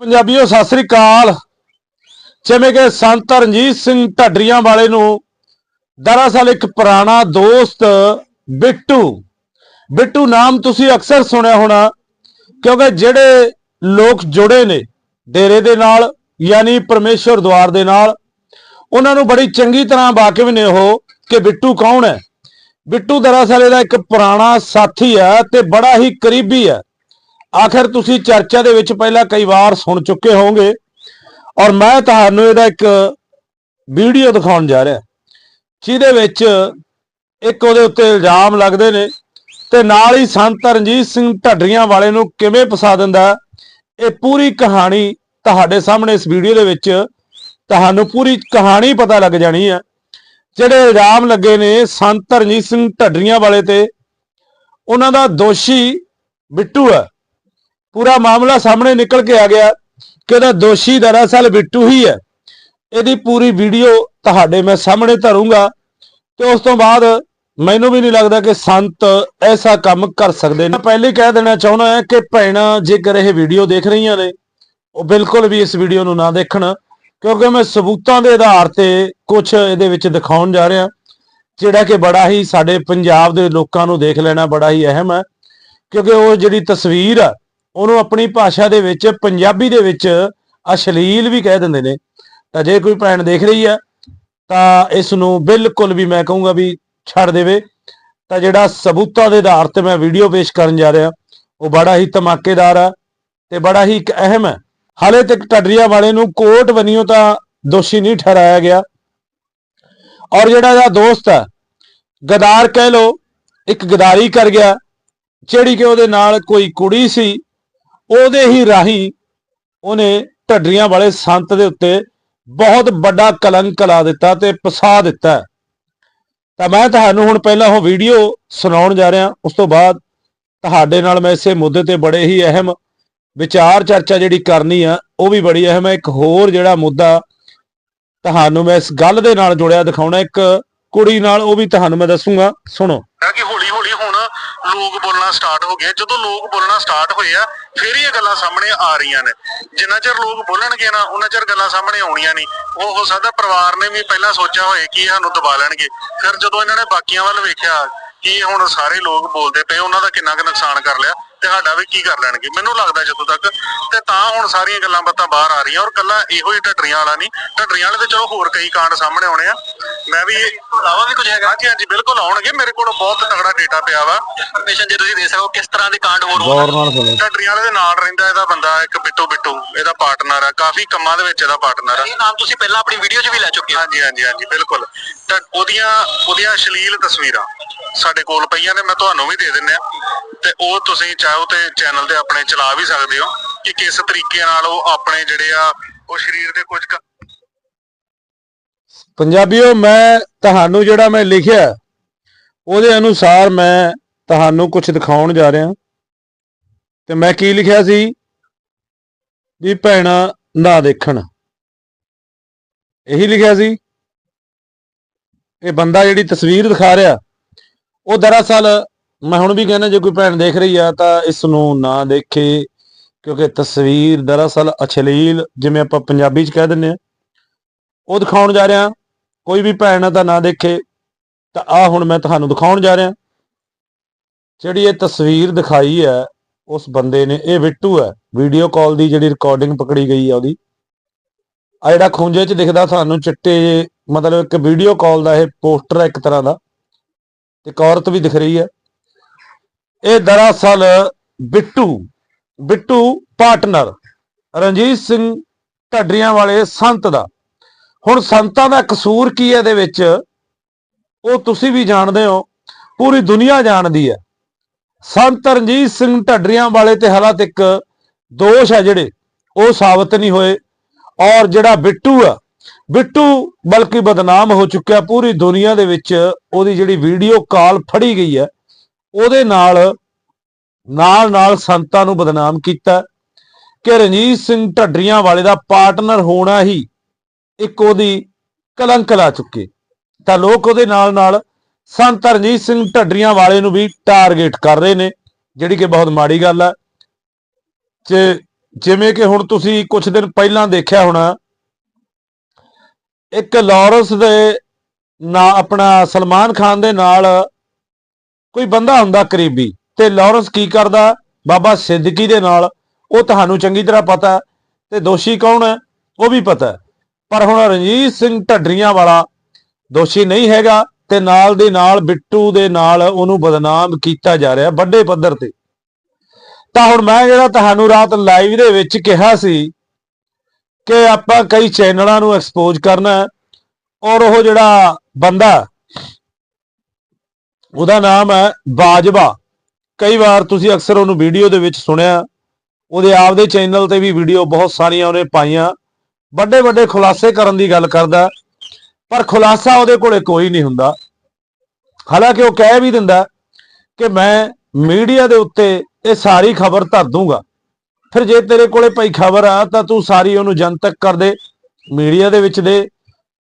ਪੰਜਾਬੀਓ, ਸਤਿ ਸ੍ਰੀ ਅਕਾਲ। ਜਿਵੇਂ ਕਿ ਸੰਤ ਰਣਜੀਤ ਸਿੰਘ ਢੱਡਰੀਆਂ ਵਾਲੇ ਨੂੰ ਦਰਅਸਲ ਇੱਕ ਪੁਰਾਣਾ ਦੋਸਤ, ਬਿੱਟੂ। ਬਿੱਟੂ ਨਾਮ ਤੁਸੀਂ ਅਕਸਰ ਸੁਣਿਆ ਹੋਣਾ, ਕਿਉਂਕਿ ਜਿਹੜੇ ਲੋਕ ਜੁੜੇ ਨੇ ਡੇਰੇ ਦੇ ਨਾਲ, ਯਾਨੀ ਪਰਮੇਸ਼ਵਰ ਦਵਾਰ ਦੇ ਨਾਲ, ਉਹਨਾਂ ਨੂੰ ਬੜੀ ਚੰਗੀ ਤਰ੍ਹਾਂ ਵਾਕਿਫ ਨੇ ਉਹ ਕਿ ਬਿੱਟੂ ਕੌਣ ਹੈ। ਬਿੱਟੂ ਦਰਅਸਲ ਇਹਦਾ ਇੱਕ ਪੁਰਾਣਾ ਸਾਥੀ ਹੈ ਤੇ ਬੜਾ ਹੀ ਕਰੀਬੀ ਹੈ। ਆਖਿਰ ਤੁਸੀਂ ਚਰਚਾ ਦੇ ਵਿੱਚ ਪਹਿਲਾਂ ਕਈ ਵਾਰ ਸੁਣ ਚੁੱਕੇ ਹੋਵੋਗੇ। ਔਰ ਮੈਂ ਤੁਹਾਨੂੰ ਇਹਦਾ ਇੱਕ ਵੀਡੀਓ ਦਿਖਾਉਣ ਜਾ ਰਿਹਾ। ਜਿਹਦੇ ਵਿੱਚ ਇੱਕ ਉਹਦੇ ਉੱਤੇ ਇਲਜ਼ਾਮ ਲੱਗਦੇ ਨੇ ਤੇ ਨਾਲ ਹੀ ਸੰਤ ਰਣਜੀਤ ਸਿੰਘ ਢੱਡਰੀਆਂ ਵਾਲੇ ਨੂੰ ਕਿਵੇਂ ਫਸਾ ਦਿੰਦਾ ਇਹ ਪੂਰੀ ਕਹਾਣੀ ਤੁਹਾਡੇ ਸਾਹਮਣੇ ਇਸ ਵੀਡੀਓ ਦੇ ਵਿੱਚ ਤੁਹਾਨੂੰ ਪੂਰੀ ਕਹਾਣੀ ਪਤਾ ਲੱਗ ਜਾਣੀ ਹੈ। ਜਿਹੜੇ ਇਲਜ਼ਾਮ ਲੱਗੇ ਨੇ ਸੰਤ ਰਣਜੀਤ ਸਿੰਘ ਢੱਡਰੀਆਂ ਵਾਲੇ ਤੇ, ਉਹਨਾਂ ਦਾ ਦੋਸ਼ੀ ਬਿੱਟੂ ਹੈ। ਪੂਰਾ ਮਾਮਲਾ ਸਾਹਮਣੇ ਨਿਕਲ ਕੇ ਆ ਗਿਆ ਕਿ ਇਹਦਾ ਦੋਸ਼ੀ ਦਰਅਸਲ ਬਿੱਟੂ ਹੀ ਹੈ। ਇਹਦੀ ਪੂਰੀ ਵੀਡੀਓ ਤੁਹਾਡੇ ਮੈਂ ਸਾਹਮਣੇ ਧਰੂੰਗਾ ਤੇ ਉਸ ਤੋਂ ਬਾਅਦ ਮੈਨੂੰ ਵੀ ਨਹੀਂ ਲੱਗਦਾ ਕਿ ਸੰਤ ਐਸਾ ਕੰਮ ਕਰ ਸਕਦੇ ਨੇ। ਮੈਂ ਪਹਿਲੇ ਕਹਿ ਦੇਣਾ ਚਾਹੁੰਦਾ ਹਾਂ ਕਿ ਭੈਣਾਂ ਜੇਕਰ ਇਹ ਵੀਡੀਓ ਦੇਖ ਰਹੀਆਂ ਨੇ, ਉਹ ਬਿਲਕੁਲ ਵੀ ਇਸ ਵੀਡੀਓ ਨੂੰ ਨਾ ਦੇਖਣ, ਕਿਉਂਕਿ ਮੈਂ ਸਬੂਤਾਂ ਦੇ ਆਧਾਰ ਤੇ ਕੁਝ ਇਹਦੇ ਵਿੱਚ ਦਿਖਾਉਣ ਜਾ ਰਿਹਾ, ਜਿਹੜਾ ਕਿ ਬੜਾ ਹੀ ਸਾਡੇ ਪੰਜਾਬ ਦੇ ਲੋਕਾਂ ਨੂੰ ਦੇਖ ਲੈਣਾ ਬੜਾ ਹੀ ਅਹਿਮ ਹੈ, ਕਿਉਂਕਿ ਉਹ ਜਿਹੜੀ ਤਸਵੀਰ ਆ ਉਹਨੂੰ ਆਪਣੀ ਭਾਸ਼ਾ ਦੇ ਵਿੱਚ, ਪੰਜਾਬੀ ਦੇ ਵਿੱਚ ਅਸ਼ਲੀਲ ਵੀ ਕਹਿ ਦਿੰਦੇ ਨੇ। ਤਾਂ ਜੇ ਕੋਈ ਭੈਣ ਦੇਖ ਰਹੀ ਹੈ, ਤਾਂ ਇਸ ਨੂੰ ਬਿਲਕੁਲ ਵੀ ਮੈਂ ਕਹੂੰਗਾ ਵੀ ਛੱਡ ਦੇਵੇ। ਤਾਂ ਜਿਹੜਾ ਸਬੂਤਾਂ ਦੇ ਆਧਾਰ ਤੇ ਮੈਂ ਵੀਡੀਓ ਪੇਸ਼ ਕਰਨ ਜਾ ਰਿਹਾ, ਉਹ ਬੜਾ ਹੀ ਧਮਾਕੇਦਾਰ ਹੈ ਤੇ ਬੜਾ ਹੀ ਇੱਕ ਅਹਿਮ ਹੈ। ਹਾਲੇ ਤੱਕ ਟੱਡਰੀਆਂ ਵਾਲੇ ਨੂੰ ਕੋਰਟ ਵਨੀਓ ਤਾਂ ਦੋਸ਼ੀ ਨਹੀਂ ਠਹਿਰਾਇਆ ਗਿਆ। ਔਰ ਜਿਹੜਾ ਇਹਦਾ ਦੋਸਤ ਹੈ, ਗਦਾਰ ਕਹਿ ਲੋ ਇੱਕ ਗਦਾਰੀ ਕਰ ਗਿਆ, ਜਿਹੜੀ ਕਿ ਉਹਦੇ ਨਾਲ ਕੋਈ ਕੁੜੀ ਸੀ ਉਹਦੇ ਹੀ ਰਾਹੀਂ ਉਹਨੇ ਢੱਡਰੀਆਂ ਵਾਲੇ ਸੰਤ ਦੇ ਉੱਤੇ ਬਹੁਤ ਵੱਡਾ ਕਲੰਕ ਲਾ ਦਿੱਤਾ ਤੇ ਪਸਾ ਦਿੱਤਾ। ਤਾਂ ਮੈਂ ਤੁਹਾਨੂੰ ਹੁਣ ਪਹਿਲਾਂ ਉਹ ਵੀਡੀਓ ਸੁਣਾਉਣ ਜਾ ਰਿਹਾ, ਉਸ ਤੋਂ ਬਾਅਦ ਤੁਹਾਡੇ ਨਾਲ ਮੈਂ ਇਸੇ ਮੁੱਦੇ ਤੇ ਬੜੇ ਹੀ ਅਹਿਮ ਵਿਚਾਰ ਚਰਚਾ ਜਿਹੜੀ ਕਰਨੀ ਆ, ਉਹ ਵੀ ਬੜੀ ਅਹਿਮ ਹੈ। ਇੱਕ ਹੋਰ ਜਿਹੜਾ ਮੁੱਦਾ ਤੁਹਾਨੂੰ ਮੈਂ ਇਸ ਗੱਲ ਦੇ ਨਾਲ ਜੁੜਿਆ ਦਿਖਾਉਣਾ, ਇੱਕ ਕੁੜੀ ਨਾਲ ਉਹ ਵੀ ਤੁਹਾਨੂੰ ਮੈਂ ਦੱਸੂਗਾ। ਸੁਣੋ। ਕਿ ਲੋਕ ਬੋਲਣਾ ਸਟਾਰਟ ਹੋ ਗਏ। ਜਦੋਂ ਲੋਕ ਬੋਲਣਾ ਸਟਾਰਟ ਹੋਏ ਆ, ਫਿਰ ਇਹ ਗੱਲਾਂ ਸਾਹਮਣੇ ਆ ਰਹੀਆਂ ਨੇ। ਜਿੰਨਾ ਚਿਰ ਲੋਕ ਬੋਲਣਗੇ ਨਾ, ਉਹਨਾਂ ਚਿਰ ਗੱਲਾਂ ਸਾਹਮਣੇ ਆਉਣੀਆਂ ਨਹੀਂ। ਉਹ ਹੋ ਸਕਦਾ ਪਰਿਵਾਰ ਨੇ ਵੀ ਪਹਿਲਾਂ ਸੋਚਿਆ ਹੋਏ ਕਿ ਸਾਨੂੰ ਦਬਾ ਲੈਣਗੇ। ਫਿਰ ਜਦੋਂ ਇਹਨਾਂ ਨੇ ਬਾਕੀਆਂ ਵੱਲ ਵੇਖਿਆ ਕਿ ਹੁਣ ਸਾਰੇ ਲੋਕ ਬੋਲਦੇ ਪਏ, ਉਹਨਾਂ ਦਾ ਕਿੰਨਾ ਕੁ ਨੁਕਸਾਨ ਕਰ ਲਿਆ, ਤੇ ਸਾਡਾ ਵੀ ਕੀ ਕਰ ਲੈਣਗੇ? ਮੈਨੂੰ ਲੱਗਦਾ ਜਦੋਂ ਤੱਕ, ਤੇ ਤਾਂ ਹੁਣ ਸਾਰੀਆਂ ਗੱਲਾਂ ਬਾਤਾਂ ਬਾਹਰ ਆ ਰਹੀਆਂ, ਔਰ ਕੱਲਾ ਇਹੋ ਹੀ ਢੱਡਰੀਆਂ ਵਾਲਾ ਨਹੀਂ। ਢੱਡਰੀਆਂ ਵਾਲੇ ਤੇ ਚਲੋ ਹੋਰ ਕਈ ਕਾਂਡ ਸਾਹਮਣੇ ਆਉਣੇ ਆ। ਮੈਂ ਵੀ ਲਾਵਾ ਵੀ ਕੁਝ ਹੈਗਾ। ਹਾਂਜੀ ਹਾਂਜੀ ਬਿਲਕੁਲ ਆਉਣਗੇ। ਮੇਰੇ ਕੋਲ ਬਹੁਤ ਤਗੜਾ ਡੇਟਾ ਪਿਆ ਵਾ। ਇਨਫੋਰਮੇਸ਼ਨ ਜੇ ਤੁਸੀਂ ਦੇ ਸਕੋ ਕਿਸ ਤਰ੍ਹਾਂ ਦੇ ਕਾਂਡ ਹੋਰ ਗੌਰ ਨਾਲ ਸੁਣੋ। ਢੱਡਰੀਆਂ ਵਾਲੇ ਦੇ ਨਾਲ ਰਹਿੰਦਾ ਇਹਦਾ ਬੰਦਾ ਇੱਕ ਬਿੱਟੂ ਬਿੱਟੂ ਇਹਦਾ ਪਾਰਟਨਰ ਆ। ਕਾਫੀ ਕੰਮਾਂ ਦੇ ਵਿੱਚ ਇਹਦਾ ਪਾਰਟਨਰ ਆ। ਇਹ ਨਾਮ ਤੁਸੀਂ ਪਹਿਲਾਂ ਆਪਣੀ ਵੀਡੀਓ 'ਚ ਵੀ ਲੈ ਚੁੱਕੇ ਹੋ। ਹਾਂਜੀ ਹਾਂਜੀ ਹਾਂਜੀ ਬਿਲਕੁਲ। ਤਾਂ ਉਹਦੀਆਂ ਉਹਦੀਆਂ ਅਸ਼ਲੀਲ ਤਸਵੀਰਾਂ ਸਾਡੇ ਕੋਲ ਪਈਆਂ ਨੇ ਮੈਂ ਤੁਹਾਨੂੰ ਵੀ ਦੇ ਦਿੰਨੇ ਆ ਤੇ ਉਹ ਤੁਸੀਂ ਚਾਹੋ ਤੇ ਚੈਨਲ ਤੇ ਆਪਣੇ ਚਲਾ ਵੀ ਸਕਦੇ ਹੋ ਕਿ ਕਿਸ ਤਰੀਕੇ ਨਾਲ ਉਹ ਆਪਣੇ ਜਿਹੜੇ ਆ ਉਹ ਸਰੀਰ ਦੇ ਕੁਝ ਪੰਜਾਬੀਓ, ਮੈਂ ਤੁਹਾਨੂੰ ਜਿਹੜਾ ਮੈਂ ਲਿਖਿਆ, ਉਹਦੇ ਅਨੁਸਾਰ ਮੈਂ ਤੁਹਾਨੂੰ ਕੁਝ ਦਿਖਾਉਣ ਜਾ ਰਿਹਾ। ਤੇ ਮੈਂ ਕੀ ਲਿਖਿਆ ਸੀ? ਵੀ ਭੈਣਾ ਨਾ ਦੇਖਣ। ਇਹੀ ਲਿਖਿਆ ਸੀ। ਇਹ ਬੰਦਾ ਜਿਹੜੀ ਤਸਵੀਰ ਦਿਖਾ ਰਿਹਾ, ਉਹ ਦਰਅਸਲ ਮੈਂ ਹੁਣ ਵੀ ਕਹਿੰਦਾ, ਜੇ ਕੋਈ ਭੈਣ ਦੇਖ ਰਹੀ ਆ, ਤਾਂ ਇਸ ਨੂੰ ਨਾ ਦੇਖੇ, ਕਿਉਂਕਿ ਤਸਵੀਰ ਦਰਅਸਲ ਅਛਲੀਲ ਜਿਵੇਂ ਆਪਾਂ ਪੰਜਾਬੀ ਚ ਕਹਿ ਦਿੰਦੇ ਆ। ਉਹ ਦਿਖਾਉਣ ਜਾ ਰਿਹਾ। ਕੋਈ ਵੀ ਭੈਣ ਆ ਤਾਂ ਨਾ ਦੇਖੇ, ਤਾਂ ਆ ਹੁਣ ਮੈਂ ਤੁਹਾਨੂੰ ਦਿਖਾਉਣ ਜਾ ਰਿਹਾ। ਜਿਹੜੀ ਇਹ ਤਸਵੀਰ ਦਿਖਾਈ ਹੈ, ਉਸ ਬੰਦੇ ਨੇ, ਇਹ ਬਿੱਟੂ ਹੈ ਵੀਡੀਓ ਕਾਲ ਦੀ ਜਿਹੜੀ ਰਿਕਾਰਡਿੰਗ ਪਕੜੀ ਗਈ ਆ ਉਹਦੀ। ਆ ਜਿਹੜਾ ਖੂੰਜੇ 'ਚ ਦਿਖਦਾ ਤੁਹਾਨੂੰ ਚਿੱਟੇ ਮਤਲਬ ਇੱਕ ਵੀਡੀਓ ਕਾਲ ਦਾ ਇਹ ਪੋਸਟਰ ਹੈ ਇੱਕ ਤਰ੍ਹਾਂ ਦਾ ਤੇ ਇੱਕ ਔਰਤ ਵੀ ਦਿਖ ਰਹੀ ਹੈ। ਇਹ ਦਰਅਸਲ ਬਿੱਟੂ ਬਿੱਟੂ ਪਾਰਟਨਰ ਰਣਜੀਤ ਸਿੰਘ ਢੱਡਰੀਆਂ ਵਾਲੇ ਸੰਤ ਦਾ ਹੁਣ ਸੰਤਾਂ ਦਾ ਕਸੂਰ ਕੀ ਹੈ ਇਹਦੇ ਵਿੱਚ? ਉਹ ਤੁਸੀਂ ਵੀ ਜਾਣਦੇ ਹੋ, ਪੂਰੀ ਦੁਨੀਆ ਜਾਣਦੀ ਹੈ। ਸੰਤ ਰਣਜੀਤ ਸਿੰਘ ਢੱਡਰੀਆਂ ਵਾਲੇ ਤੇ ਹਾਲਾਤ ਇੱਕ ਦੋਸ਼ ਹੈ ਜਿਹੜੇ, ਉਹ ਸਾਬਤ ਨਹੀਂ ਹੋਏ। ਔਰ ਜਿਹੜਾ ਬਿੱਟੂ ਆ, ਬਿੱਟੂ ਬਲਕਿ ਬਦਨਾਮ ਹੋ ਚੁੱਕਿਆ ਪੂਰੀ ਦੁਨੀਆ ਦੇ ਵਿੱਚ, ਉਹਦੀ ਜਿਹੜੀ ਵੀਡੀਓ ਕਾਲ ਫੜੀ ਗਈ ਹੈ, ਉਹਦੇ ਨਾਲ ਨਾਲ ਨਾਲ ਸੰਤਾਂ ਨੂੰ ਬਦਨਾਮ ਕੀਤਾ। ਕਿ ਰਣਜੀਤ ਸਿੰਘ ਢੱਡਰੀਆਂ ਵਾਲੇ ਦਾ ਪਾਰਟਨਰ ਹੋਣਾ ਹੀ ਇੱਕ ਉਹਦੀ ਕਲੰਕ ਲਾ ਚੁੱਕੇ। ਤਾਂ ਲੋਕ ਉਹਦੇ ਨਾਲ ਨਾਲ ਸੰਤ ਰਣਜੀਤ ਸਿੰਘ ਢੱਡਰੀਆਂ ਵਾਲੇ ਨੂੰ ਵੀ ਟਾਰਗੇਟ ਕਰ ਰਹੇ ਨੇ, ਜਿਹੜੀ ਕਿ ਬਹੁਤ ਮਾੜੀ ਗੱਲ ਹੈ ਤੇ ਜਿਵੇਂ ਕਿ ਹੁਣ ਤੁਸੀਂ ਕੁਝ ਦਿਨ ਪਹਿਲਾਂ ਦੇਖਿਆ ਹੋਣਾ, ਇੱਕ ਲਾਰੈਂਸ ਦੇ ਨਾ ਆਪਣਾ ਸਲਮਾਨ ਖਾਨ ਦੇ ਨਾਲ ਕੋਈ ਬੰਦਾ ਹੁੰਦਾ ਕਰੀਬੀ, ਤੇ ਲਾਰੈਂਸ ਕੀ ਕਰਦਾ? ਬਾਬਾ ਸਿੱਦਕੀ ਦੇ ਨਾਲ। ਉਹ ਤੁਹਾਨੂੰ ਚੰਗੀ ਤਰ੍ਹਾਂ ਪਤਾ, ਤੇ ਦੋਸ਼ੀ ਕੌਣ ਹੈ? ਉਹ ਵੀ ਪਤਾ। ਪਰ ਹੁਣ ਰਣਜੀਤ ਸਿੰਘ ਢੱਡਰੀਆਂ ਵਾਲਾ ਦੋਸ਼ੀ ਨਹੀਂ ਹੈਗਾ ਤੇ ਨਾਲ ਦੇ ਨਾਲ ਬਿੱਟੂ ਦੇ ਨਾਲ ਉਹਨੂੰ ਬਦਨਾਮ ਕੀਤਾ ਜਾ ਰਿਹਾ ਵੱਡੇ ਪੱਧਰ ਤੇ। ਤਾਂ ਹੁਣ ਮੈਂ ਜਿਹੜਾ ਤੁਹਾਨੂੰ ਰਾਤ ਲਾਈਵ ਦੇ ਵਿੱਚ ਕਿਹਾ ਸੀ ਕਿ ਆਪਾਂ ਕਈ ਚੈਨਲਾਂ ਨੂੰ ਐਕਸਪੋਜ਼ ਕਰਨਾ ਔਰ ਉਹ ਜਿਹੜਾ ਬੰਦਾ ਉਹਦਾ ਨਾਮ ਹੈ ਬਾਜਵਾ। ਕਈ ਵਾਰ ਤੁਸੀਂ ਅਕਸਰ ਉਹਨੂੰ ਵੀਡੀਓ ਦੇ ਵਿੱਚ ਸੁਣਿਆ, ਉਹਦੇ ਆਪਦੇ ਚੈਨਲ ਤੇ ਵੀ ਵੀਡੀਓ ਬਹੁਤ ਸਾਰੀਆਂ ਉਹਨੇ ਪਾਈਆਂ। ਵੱਡੇ ਵੱਡੇ ਖੁਲਾਸੇ ਕਰਨ ਦੀ ਗੱਲ ਕਰਦਾ, ਪਰ ਖੁਲਾਸਾ ਉਹਦੇ ਕੋਲੇ ਕੋਈ ਨਹੀਂ ਹੁੰਦਾ। ਹਾਲਾਂਕਿ ਉਹ ਕਹਿ ਵੀ ਦਿੰਦਾ ਕਿ ਮੈਂ ਮੀਡੀਆ ਦੇ ਉੱਤੇ ਇਹ ਸਾਰੀ ਖਬਰ ਧਰ ਦੂੰਗਾ। ਫਿਰ ਜੇ ਤੇਰੇ ਕੋਲੇ ਭਾਈ ਖਬਰ ਆ, ਤਾਂ ਤੂੰ ਸਾਰੀ ਉਹਨੂੰ ਜਨਤਕ ਕਰ ਦੇ, ਮੀਡੀਆ ਦੇ ਵਿੱਚ ਦੇ।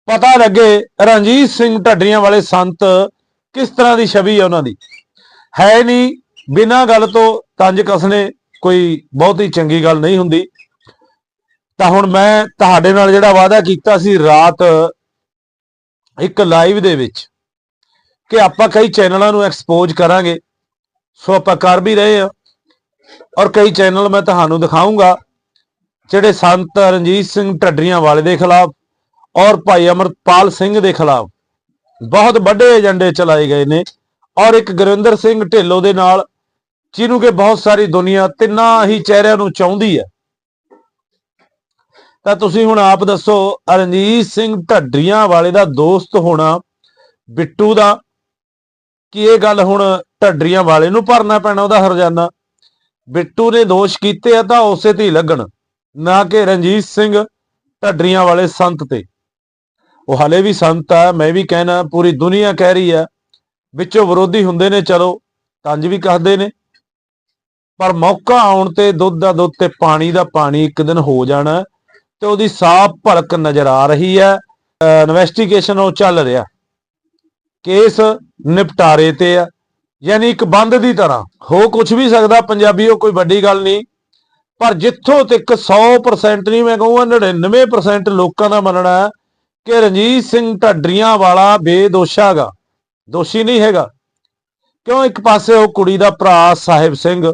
ਪਤਾ ਲੱਗੇ ਰਣਜੀਤ ਸਿੰਘ ਢੱਡਰੀਆਂ ਵਾਲੇ ਸੰਤ ਕਿਸ ਤਰ੍ਹਾਂ ਦੀ ਛਵੀ ਹੈ ਉਹਨਾਂ ਦੀ। ਹੈ ਨਹੀਂ, ਬਿਨਾਂ ਗੱਲ ਤੋਂ ਤੰਜ ਕਸਨੇ ਕੋਈ ਬਹੁਤੀ ਚੰਗੀ ਗੱਲ ਨਹੀਂ ਹੁੰਦੀ। ਤਾਂ ਹੁਣ ਮੈਂ ਤੁਹਾਡੇ ਨਾਲ ਜਿਹੜਾ ਵਾਅਦਾ ਕੀਤਾ ਸੀ ਰਾਤ ਇੱਕ ਲਾਈਵ ਦੇ ਵਿੱਚ ਕਿ ਆਪਾਂ ਕਈ ਚੈਨਲਾਂ ਨੂੰ ਐਕਸਪੋਜ਼ ਕਰਾਂਗੇ, ਸੋ ਆਪਾਂ ਕਰ ਵੀ ਰਹੇ ਹਾਂ ਔਰ ਕਈ ਚੈਨਲ ਮੈਂ ਤੁਹਾਨੂੰ ਦਿਖਾਉਂਗਾ ਜਿਹੜੇ ਸੰਤ ਰਣਜੀਤ ਸਿੰਘ ਢੱਡਰੀਆਂ ਵਾਲੇ ਦੇ ਖਿਲਾਫ ਔਰ ਭਾਈ ਅਮਰਪਾਲ ਸਿੰਘ ਦੇ ਖਿਲਾਫ ਬਹੁਤ ਵੱਡੇ ਏਜੰਡੇ ਚਲਾਏ ਗਏ ਨੇ ਔਰ ਇੱਕ ਗੁਰਿੰਦਰ ਸਿੰਘ ਢਿੱਲੋਂ ਦੇ ਨਾਲ, ਜਿਹਨੂੰ ਕਿ ਬਹੁਤ ਸਾਰੀ ਦੁਨੀਆ ਤਿੰਨਾਂ ਹੀ ਚਿਹਰਿਆਂ ਨੂੰ ਚਾਹੁੰਦੀ ਹੈ। ਤਾਂ ਤੁਸੀਂ ਹੁਣ ਆਪ ਦੱਸੋ ਰਣਜੀਤ ਸਿੰਘ ਢੱਡਰੀਆਂ ਵਾਲੇ ਦਾ ਦੋਸਤ ਹੋਣਾ ਬਿੱਟੂ ਦਾ, ਕੀ ਇਹ ਗੱਲ ਹੁਣ ਢੱਡਰੀਆਂ ਵਾਲੇ ਨੂੰ ਭਰਨਾ ਪੈਣਾ ਉਹਦਾ ਹਰਜਾਨਾ? ਬਿੱਟੂ ਨੇ ਦੋਸ਼ ਕੀਤੇ ਆ ਤਾਂ ਉਸੇ ਤੇ ਹੀ ਲੱਗਣ, ਨਾ ਕਿ ਰਣਜੀਤ ਸਿੰਘ ਢੱਡਰੀਆਂ ਵਾਲੇ ਸੰਤ ਤੇ। ਉਹ ਹਲੇ ਵੀ ਸੰਤ ਆ, ਮੈਂ ਵੀ ਕਹਿਣਾ ਪੂਰੀ ਦੁਨੀਆ ਕਹਿ ਰਹੀ ਆ, ਵਿੱਚੋਂ ਵਿਰੋਧੀ ਹੁੰਦੇ ਨੇ, ਚਲੋ, ਤੰਜ ਵੀ ਕਹਦੇ ਨੇ। ਪਰ ਮੌਕਾ ਆਉਣ ਤੇ ਦੁੱਧ ਦਾ ਦੁੱਧ ਤੇ ਪਾਣੀ ਦਾ ਪਾਣੀ ਇੱਕ ਦਿਨ ਹੋ ਜਾਣਾ ਤੇ ਉਹਦੀ ਸਾਫ਼ ਭਲਕ ਨਜ਼ਰ ਆ ਰਹੀ ਹੈ। ਇਨਵੈਸਟੀਗੇਸ਼ਨ ਉਹ ਚੱਲ ਰਿਹਾ। ਕੇਸ ਨਿਪਟਾਰੇ ਤੇ ਆ। ਯਾਨੀ ਇੱਕ ਬੰਦ ਦੀ ਤਰ੍ਹਾਂ। ਹੋ ਕੁਝ ਵੀ ਸਕਦਾ ਪੰਜਾਬੀ ਉਹ ਕੋਈ ਵੱਡੀ ਗੱਲ ਨਹੀਂ। ਪਰ ਜਿੱਥੋਂ ਤੱਕ 100% ਨਹੀਂ, ਮੈਂ ਕਹੂੰਗਾ 99% ਲੋਕਾਂ ਦਾ ਮੰਨਣਾ ਹੈ ਕਿ ਰਣਜੀਤ ਸਿੰਘ ਢੱਡਰੀਆਂ ਵਾਲਾ ਬੇਦੋਸ਼ਾ ਹੈਗਾ। ਦੋਸ਼ੀ ਨਹੀਂ ਹੈਗਾ। ਕਿਉਂ ਇੱਕ ਪਾਸੇ ਉਹ ਕੁੜੀ ਦਾ ਭਰਾ ਸਾਹਿਬ ਸਿੰਘ,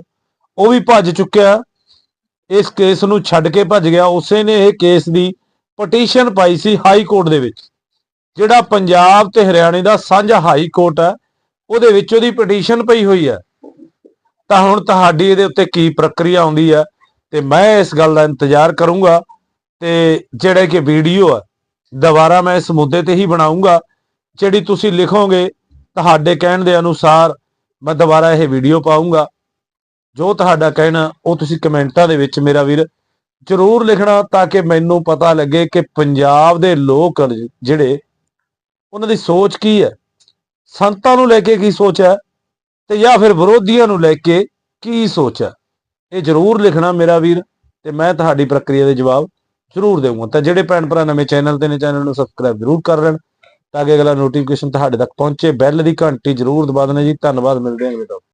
ਉਹ ਵੀ ਭੱਜ ਚੁੱਕਿਆ। ਇਸ ਕੇਸ ਨੂੰ ਛੱਡ ਕੇ ਭੱਜ ਗਿਆ, ਉਸੇ ਨੇ ਇਹ ਕੇਸ ਦੀ ਪਟੀਸ਼ਨ ਪਾਈ ਸੀ ਹਾਈ ਕੋਰਟ ਦੇ ਵਿੱਚ, ਜਿਹੜਾ ਪੰਜਾਬ ਤੇ ਹਰਿਆਣੇ ਦਾ ਸਾਂਝਾ ਹਾਈ ਕੋਰਟ ਹੈ, ਉਹਦੇ ਵਿੱਚ ਉਹਦੀ ਪਟੀਸ਼ਨ ਪਈ ਹੋਈ ਹੈ। ਤਾਂ ਹੁਣ ਤੁਹਾਡੀ ਇਹਦੇ ਉੱਤੇ ਕੀ ਪ੍ਰਕਿਰਿਆ ਆਉਂਦੀ ਹੈ, ਤੇ ਮੈਂ ਇਸ ਗੱਲ ਦਾ ਇੰਤਜ਼ਾਰ ਕਰੂੰਗਾ, ਤੇ ਜਿਹੜੇ ਕਿ ਵੀਡੀਓ ਹੈ, ਦੁਬਾਰਾ ਮੈਂ ਇਸ ਮੁੱਦੇ ਤੇ ਹੀ ਬਣਾਉਂਗਾ ਜਿਹੜੀ ਤੁਸੀਂ ਲਿਖੋਗੇ, ਤੁਹਾਡੇ ਕਹਿਣ ਦੇ ਅਨੁਸਾਰ ਮੈਂ ਦੁਬਾਰਾ ਇਹ ਵੀਡੀਓ ਪਾਉਂਗਾ ਜੋ ਤੁਹਾਡਾ ਕਹਿਣਾ, ਉਹ ਤੁਸੀਂ ਕਮੈਂਟਾਂ ਦੇ ਵਿੱਚ ਮੇਰਾ ਵੀਰ ਜ਼ਰੂਰ ਲਿਖਣਾ ਤਾਂ ਕਿ ਮੈਨੂੰ ਪਤਾ ਲੱਗੇ ਕਿ ਪੰਜਾਬ ਦੇ ਲੋਕ ਜਿਹੜੇ, ਉਹਨਾਂ ਦੀ ਸੋਚ ਕੀ ਹੈ? ਸੰਤਾਂ ਨੂੰ ਲੈ ਕੇ ਕੀ ਸੋਚ ਹੈ? ਤੇ ਜਾਂ ਫਿਰ ਵਿਰੋਧੀਆਂ ਨੂੰ ਲੈ ਕੇ ਕੀ ਸੋਚ ਹੈ? ਇਹ ਜ਼ਰੂਰ ਲਿਖਣਾ ਮੇਰਾ ਵੀਰ ਤੇ ਮੈਂ ਤੁਹਾਡੀ ਪ੍ਰਕਿਰਿਆ ਦੇ ਜਵਾਬ ਜ਼ਰੂਰ ਦੇਵਾਂਗਾ। ਤਾਂ ਜਿਹੜੇ ਭੈਣ ਭਰਾ ਨਵੇਂ ਚੈਨਲ ਤੇ ਨੇ, ਚੈਨਲ ਨੂੰ ਸਬਸਕ੍ਰਾਈਬ ਜ਼ਰੂਰ ਕਰ ਲੈਣ ਤਾਂ ਕਿ ਅਗਲਾ ਨੋਟੀਫਿਕੇਸ਼ਨ ਤੁਹਾਡੇ ਤੱਕ ਪਹੁੰਚੇ। ਬੈਲ ਦੀ ਘੰਟੀ ਜ਼ਰੂਰ ਦਬਾ ਦੇਣਾ ਜੀ। ਧੰਨਵਾਦ, ਮਿਲਦੇ ਹਾਂ ਅਗਲੇ ਟੌਪਿਕ